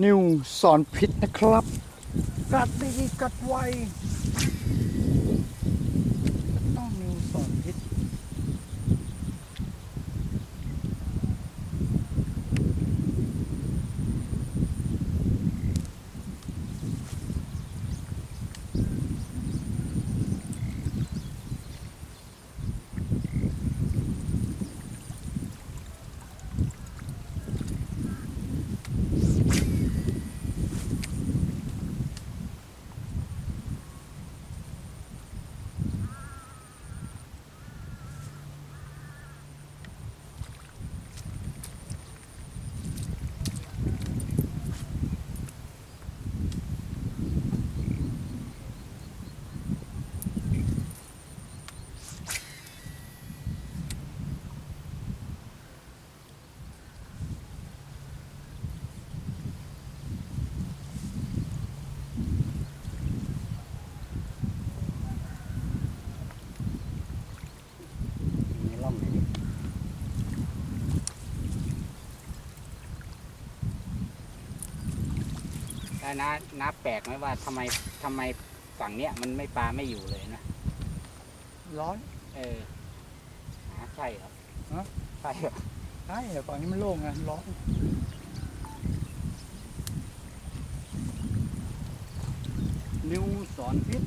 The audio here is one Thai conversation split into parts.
นิวสอนพิษนะครับ กัดดีกัดไว แต่น้าน้าแปลกไหมว่าทำไมทำไมฝั่งเนี้ยมันไม่ปลาไม่อยู่เลยนะ ร้อน เออหาใช่เหรอฮะ ใช่เหรอใช่แต่ฝั่งนี้มันโล่งไงร้อน นิวสอนพิษ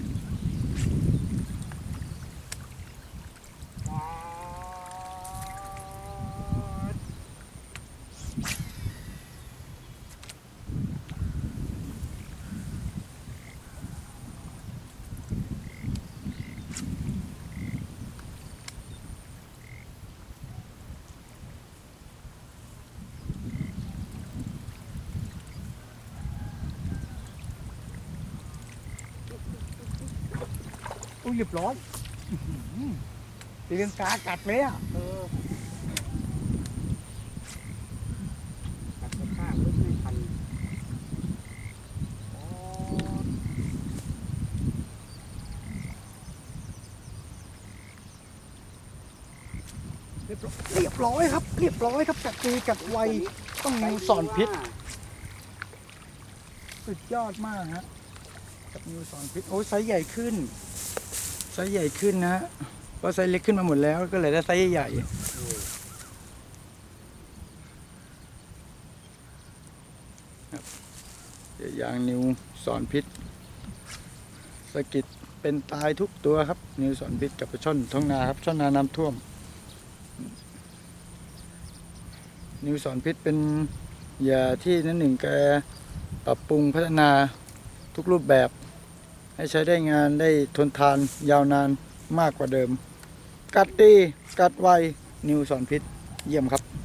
อุ้ยเรียบร้อยตีลังกากัดเลยอะเออตัดข้างลึกไม่ทันเรียบร้อยเรียบร้อยครับ เรียบร้อยครับกัดดีกัดไวต้องนิวสอนพิษสุดยอดมากฮะกับนิวสอนพิษโอ้ยไซส์ใหญ่ขึ้น ไซส์ใหญ่ขึ้นนะเพราะไซส์เล็กขึ้นมาหมดแล้วก็เลยได้ไซส์ใหญ่เดี๋ยางนิวสอนพิษสกิดเป็นตายทุกตัวครับ นิวสอนพิษกับปลาช่อนท้องนาครับช่อนนาน้ำท่วม นิวสอนพิษเป็นยื่อที่นั่นหนึ่งแกปรับปรุงพัฒนาทุกรูปแบบ ให้ใช้ได้งานได้ทนทานยาวนานมากกว่าเดิม กัดดี กัดไว นิวสอนพิษ เยี่ยมครับ